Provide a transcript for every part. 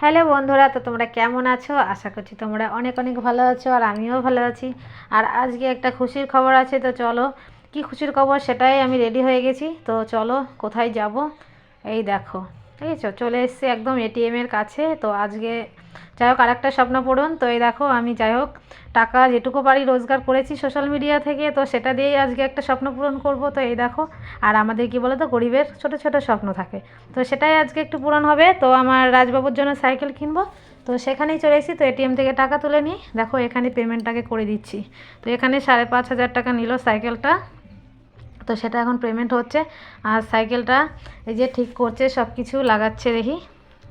Hello বন্ধুরা, তো তোমরা কেমন আছো? আশা করছি তোমরা অনেক অনেক ভালো আছো আর আমিও ভালো আছি। আর আজকে একটা খুশির খবর আছে, তো চলো। কি খুশির খবর সেটাই আমি রেডি হয়ে গেছি, তো চলো কোথায় যাব? এই দেখো। ঠিক আছে? চলে এসেছি একদম এটিএমের কাছে। তো আজকে যাই হোক, আরেকটা স্বপ্ন পূরণ। তো এই দেখো, আমি যাই হোক, টাকা যেটুকু পারি রোজগার করেছি সোশ্যাল মিডিয়া থেকে। তো সেটা দিয়েই আজকে একটা স্বপ্ন পূরণ করব। তো এই দেখো, আর আমাদের কি বলো তো গরিবের ছোট ছোট স্বপ্ন থাকে। তো সেটাই আজকে একটু পূরণ হবে। তো আমার রাজবাবুর জন্য সাইকেল কিনবো। তো সেখানেই চলে এসেছি। তো এটিএম থেকে টাকা তুলে নিই। দেখো, এখানে পেমেন্টটাকে করে দিচ্ছি। তো এখানে সাড়ে পাঁচ হাজার টাকা নিল সাইকেলটা। তো সেটা এখন পেমেন্ট হচ্ছে আর সাইকেলটা এই যে ঠিক করছে সব কিছু লাগাচ্ছে দেখি।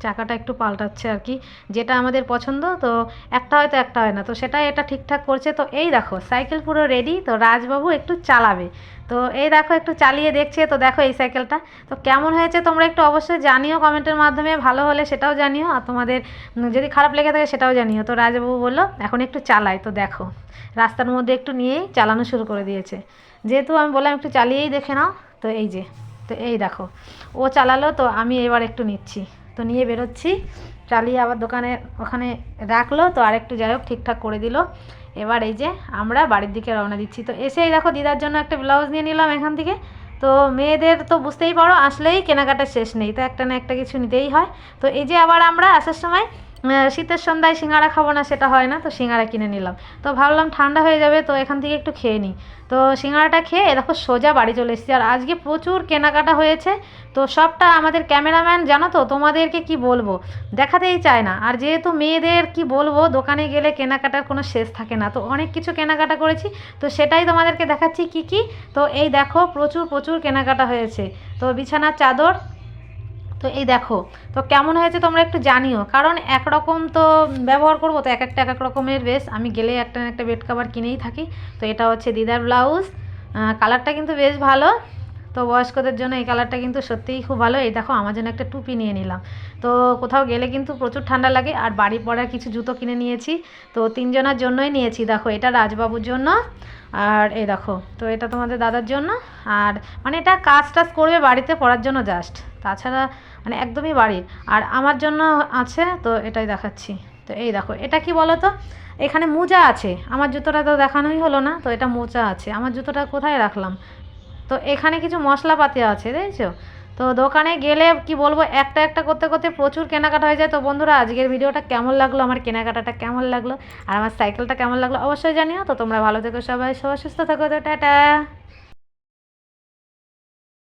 চাকাটা একটু পাল্টাচ্ছে আর কি, যেটা আমাদের পছন্দ, তো একটা হয়তো একটা হয় না, তো সেটাই এটা ঠিকঠাক করছে। তো এই দেখো, সাইকেল পুরো রেডি তো রাজবাবু একটু চালাবে। তো এই দেখো, একটু চালিয়ে দেখছে, তো দেখো এই সাইকেলটা। তো কেমন হয়েছে তোমরা একটু অবশ্যই জানিও কমেন্টের মাধ্যমে, ভালো হলে সেটাও জানিও, আর তোমাদের যদি খারাপ লেগে থাকে সেটাও জানিও। তো রাজবাবু বলল, এখন একটু চালাই, তো দেখো। রাস্তার মধ্যে একটু নিয়েই চালানো শুরু করে দিয়েছে। যেহেতু আমি বললাম একটু চালিয়েই দেখে নাও, তো এই যে, তো এই দেখো, ও চালালো, তো আমি এবার একটু নিচ্ছি। তো নিয়ে বেরোচ্ছি। চালিয়ে আবার দোকানে ওখানে রাখল, তো আরেকটু যাই হোক ঠিকঠাক করে দিল। এবার এই যে আমরা বাড়ির দিকে রওনা দিচ্ছি। তো এসেই দেখো দিদার জন্য একটা ব্লাউজ নিয়ে নিলাম এখান থেকে। তো মেয়েদের তো বুঝতেই পারো, আসলেই কেনাকাটা শেষ নেই। তো একটা না একটা কিছু নিতেই হয়। তো এই যে আবার আমরা আসার সময় শীতের সন্ধ্যায় সিঙ্গারা খাব না, সেটা হয় না, তো সিঙ্গারা কিনে নিলাম। তো ভাবলাম ঠান্ডা হয়ে যাবে, তো এখান থেকে একটু খেয়ে নিই। তো সিঙ্গারাটা খেয়ে দেখো সোজা বাড়ি চলে এসেছি। আর আজকে প্রচুর কেনাকাটা হয়েছে, তো সবটা আমাদের ক্যামেরাম্যান, জানো তো, তোমাদেরকে কি বলব? দেখাতেই চায় না। আর যেহেতু মেয়েদের, কি বলব, দোকানে গেলে কেনাকাটার কোনো শেষ থাকে না। তো অনেক কিছু কেনাকাটা করেছি, তো সেটাই তোমাদেরকে দেখাচ্ছি কি কি। তো এই দেখো, প্রচুর প্রচুর কেনাকাটা হয়েছে। তো বিছানার চাদর তো এই দেখো, তো কেমন হয়েছে তোমরা একটু জানিও। কারণ একরকম তো ব্যবহার করব, তো এক একটা এক এক রকমের বেশ। আমি গেলে একটা একটা বেড কাভার কিনেই থাকি। তো এটা হচ্ছে দিদার ব্লাউজ। কালারটা কিন্তু বেশ ভালো। তো বয়স্কদের জন্য এই কালারটা কিন্তু সত্যিই খুব ভালো। এই দেখো, আমার জন্য একটা টুপি নিয়ে নিলাম। তো কোথাও গেলে কিন্তু প্রচুর ঠান্ডা লাগে। আর বাড়ি পড়ার কিছু জুতো কিনে নিয়েছি। তো তিনজনের জন্যই নিয়েছি। দেখো, এটা রাজবাবুর জন্য। আর এই দেখো, তো এটা তোমাদের দাদার জন্য। আর মানে এটা কাজ টাজ করবে বাড়িতে পড়ার জন্য জাস্ট তাছাড়া মানে একদমই বাড়ির। আর আমার জন্য আছে, তো এটাই দেখাচ্ছি। তো এই দেখো, এটা কি বলো তো এখানে মোজা আছে। আমার জুতোটা তো দেখানোই হলো না, তো এটা মোজা আছে। আমার জুতোটা কোথায় রাখলাম? তো এখানে কিছু মশলাপাতি আছে, দেখছ? তো দোকানে গেলে কি বলব, একটা একটা করতে করতে প্রচুর কেনাকাটা হয়ে যায়। তো বন্ধুরা, আজকের ভিডিওটা কেমন লাগল? আমার কেনাকাটাটা কেমন লাগল? আর আমার সাইকেলটা কেমন লাগল? অবশ্যই জানিও। তো তোমরা ভালো থেকো সবাই সবাই সুস্থ থাকো। তো টাটা!